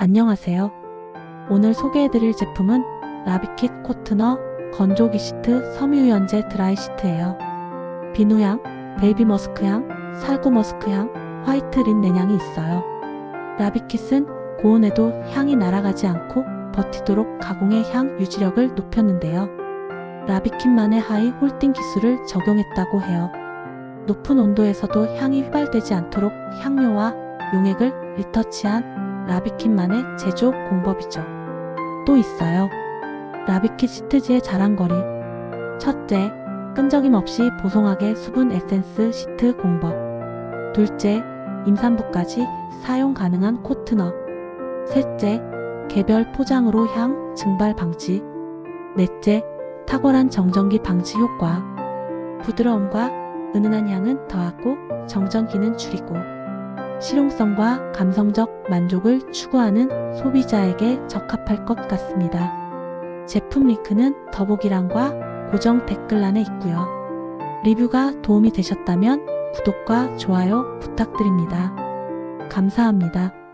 안녕하세요. 오늘 소개해드릴 제품은 라비킷 코트너 건조기 시트 섬유유연제 드라이 시트예요. 비누향, 베이비 머스크향, 살구 머스크향, 화이트 린 내향이 있어요. 라비킷은 고온에도 향이 날아가지 않고 버티도록 가공의 향 유지력을 높였는데요. 라비킷만의 하이 홀딩 기술을 적용했다고 해요. 높은 온도에서도 향이 휘발되지 않도록 향료와 용액을 리터치한 라비킷만의 제조 공법이죠. 또 있어요. 라비킷 시트지의 자랑거리. 첫째, 끈적임 없이 보송하게 수분 에센스 시트 공법. 둘째, 임산부까지 사용 가능한 코트너. 셋째, 개별 포장으로 향 증발 방지. 넷째, 탁월한 정전기 방지 효과. 부드러움과 은은한 향은 더하고 정전기는 줄이고. 실용성과 감성적 만족을 추구하는 소비자에게 적합할 것 같습니다. 제품 링크는 더보기란과 고정 댓글란에 있고요. 리뷰가 도움이 되셨다면 구독과 좋아요 부탁드립니다. 감사합니다.